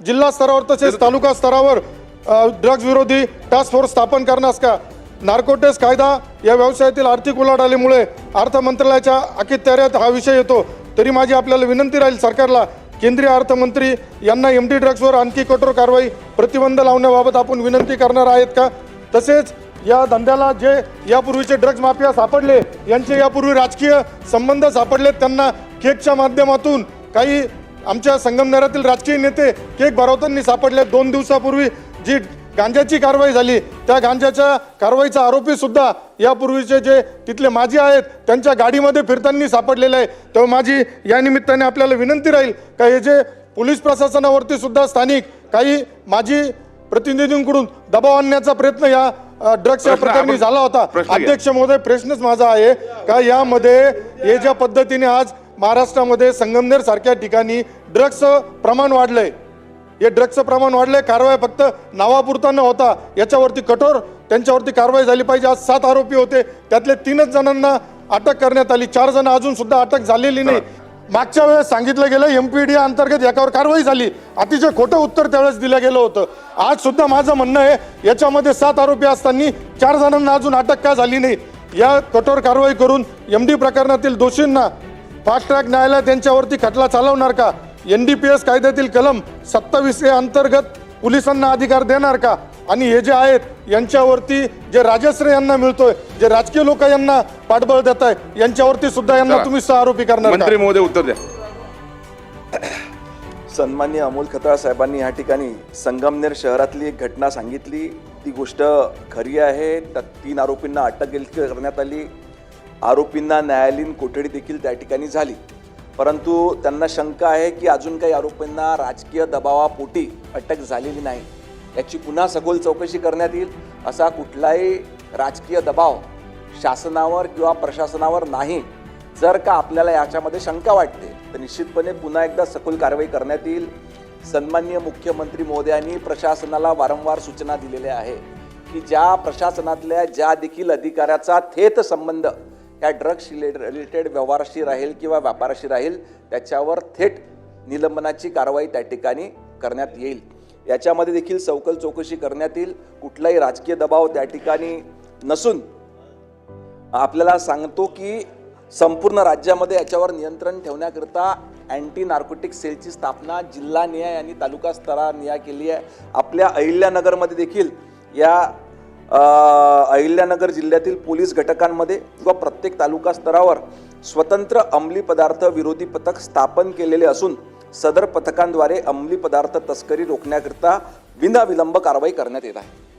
जिल्हा स्तरावर तसेच तालुका स्तरावर ड्रग्ज विरोधी टास्क फोर्स स्थापन करण्यास का? नार्कोटेस कायदा या व्यवसायातील आर्थिक उलाढालीमुळे अर्थ मंत्रालयाच्या अखत्याऱ्यात हा विषय येतो. तरी माझी आपल्याला विनंती राहील सरकारला केंद्रीय अर्थमंत्री यांना एम डी ड्रग्जवर आणखी कठोर कारवाई प्रतिबंध लावण्याबाबत आपण विनंती करणार आहेत का? तसेच या धंद्याला जे यापूर्वीचे ड्रग्ज माफिया सापडले यांचे यापूर्वी राजकीय संबंध सापडले त्यांना केकच्या माध्यमातून काही आमच्या संगमनेरातील राजकीय नेते केक भरवताना सापडले. दोन दिवसापूर्वी जी गांजाची कारवाई झाली त्या गांजाच्या कारवाईचा आरोपी सुद्धा यापूर्वीचे जे तिथले माजी आहेत त्यांच्या गाडीमध्ये फिरताना सापडलेले आहे. तेव्हा माझी या निमित्ताने आपल्याला विनंती राहील का हे जे पोलीस प्रशासनावरती सुद्धा स्थानिक काही माजी प्रतिनिधींकडून दबाव आणण्याचा प्रयत्न या ड्रग्सच्या प्रकरणी झाला होता. अध्यक्ष महोदय प्रश्नच माझा आहे का यामध्ये हे ज्या पद्धतीने आज महाराष्ट्रामध्ये संगमनेर सारख्या ठिकाणी ड्रग्सचं प्रमाण वाढलंय. हे ड्रग्सचं प्रमाण वाढलंय कारवाई फक्त नावापुरता न होता. याच्यावरती कठोर त्यांच्यावरती कारवाई झाली पाहिजे. आज सात आरोपी होते. त्यातले तीनच जणांना अटक करण्यात आली. चार जण अजून सुद्धा अटक झालेली नाही. मागच्या वेळेस सांगितलं गेलं एमपीडी अंतर्गत याच्यावर कारवाई झाली. अतिशय खोटं उत्तर त्यावेळेस दिलं गेलं होतं. आज सुद्धा माझं म्हणणं आहे याच्यामध्ये सात आरोपी असताना चार जणांना अजून अटक का झाली नाही? या कठोर कारवाई करून एम डी प्रकरणातील दोषींना फास्ट ट्रॅक न्यायालय त्यांच्यावरती खटला चालवणार का? एन डी पी एस कायद्यातील कलम सत्तावीस अंतर्गत पोलिसांना अधिकार देणार का? आणि हे जे आहेत यांच्यावरती जे राजश्रय यांना मिळतोय जे राजकीय लोक यांना पाठबळ देत आहे यांच्यावरती सुद्धा यांना. तुम्ही सह आरोपी करणार का? मंत्री महोदय उत्तर द्या. सन्मान्य अमोल खताळ साहेबांनी या ठिकाणी संगमनेर शहरातली एक घटना सांगितली. ती गोष्ट खरी आहे. त्यात तीन आरोपींना अटक करण्यात आली. आरोपींना न्यायालयीन कोठडी देखील त्या ठिकाणी झाली. परंतु त्यांना शंका आहे की अजून काही आरोपींना राजकीय दबावापोटी अटक झालेली नाही. याची पुन्हा सखोल चौकशी करण्यात येईल असा कुठलाही राजकीय दबाव शासनावर किंवा प्रशासनावर नाही. जर का आपल्याला याच्यामध्ये शंका वाटते तर निश्चितपणे पुन्हा एकदा सखोल कारवाई करण्यात येईल. सन्माननीय मुख्यमंत्री मोदयांनी प्रशासनाला वारंवार सूचना दिलेल्या आहे की ज्या प्रशासनातल्या ज्या देखील अधिकाऱ्याचा थेट संबंध या ड्रग्स रिलेटेड व्यवहाराशी राहील किंवा व्यापाराशी राहील त्याच्यावर थेट निलंबनाची कारवाई त्या ठिकाणी करण्यात येईल. याच्यामध्ये देखील सवकल चौकशी करण्यात येईल. कुठलाही राजकीय दबाव त्या ठिकाणी नसून आपल्याला सांगतो की संपूर्ण राज्यामध्ये याच्यावर नियंत्रण ठेवण्याकरिता अँटी नार्कोटिक सेलची स्थापना जिल्हा न्याय आणि तालुका स्तरानिहाय केली आहे. आपल्या अहिल्यानगरमध्ये देखील या अहिल्यानगर जिल्ह्यातील पोलीस घटकांमध्ये किंवा प्रत्येक तालुका स्तरावर स्वतंत्र अंमली पदार्थ विरोधी पथक स्थापन केलेले असून सदर पथकांद्वारे अंमली पदार्थ तस्करी रोखण्याकरिता विनाविलंब कारवाई करण्यात येत आहे.